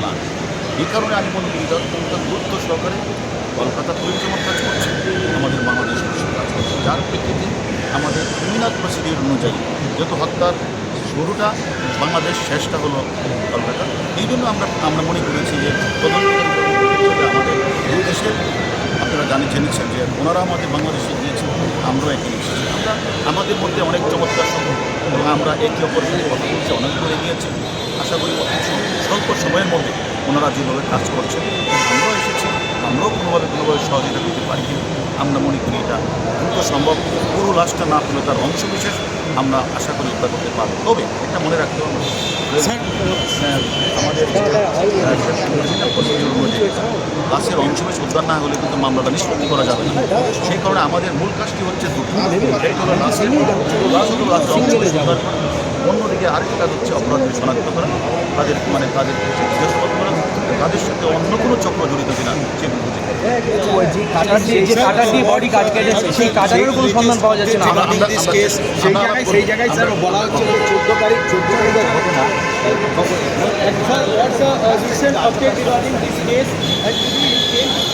Plan এই কারণে আমি মনে করি অত্যন্ত গুরুত্ব সহকারে কলকাতা পুলিশ যেমন কাজ করছে, আমাদের বাংলাদেশ পুলিশ কাজ করছে, যার প্রেক্ষিতে আমাদের ক্রিমিনাল প্রসিডিউর অনুযায়ী যেহেতু হত্যার শুরুটা, বাংলাদেশ শেষটা হলো কলকাতা। এই জন্য আমরা আমরা মনে করেছি যে আমাদের দুই দেশের আপনারা জানে, জেনেছেন যে ওনারা আমাদের বাংলাদেশে গিয়েছেন, আমরাও এখানে এসেছি। আমরা, আমাদের মধ্যে অনেক চমৎকার সম্পর্ক আমরা একে অপরের কথা বলছি, অনেক করে গিয়েছি। আশা করি সময়ের মধ্যে ওনারা যেভাবে কাজ করছেন আমরাও এসেছি আমরাও কোনোভাবে কোনোভাবে সহযোগিতা করতে পারি কিন্তু আমরা মনে করি এটা দ্রুত সম্ভব। পুরো লাশটা না পেলে তার অংশ বিশেষ আমরা আশা করি উদ্ধার করতে পারব। তবে এটা মনে রাখতে হবে আমাদের লাশের অংশবিশেষ উদ্ধার না হলে কিন্তু মামলাটা নিষ্পত্তি করা যাবে না। সেই কারণে আমাদের মূল কাজটি হচ্ছে দুটো হলো লাশের লাশ হলো লাশের অংশবিশেষ উদ্ধার অন্যদিকে আরেকটি কাজ হচ্ছে অপরাধীকে শনাক্ত করা। তাদের মানে তাদের জিজ্ঞাসাবাদ করা। তাদের সাথে অন্য কোনো চক্র জড়িত কিনা সেগুলো বুঝে সেই কাটারের সন্ধান পাওয়া যাচ্ছে না। আমরা- আমরা- this আমরা- case, সেই আমরা- জায়গায় স্যার বলা হচ্ছে যে চোদ্দ তারিখ চোদ্দ তারিখের ঘটনা। Sir, what's the recent update regarding this case? And do you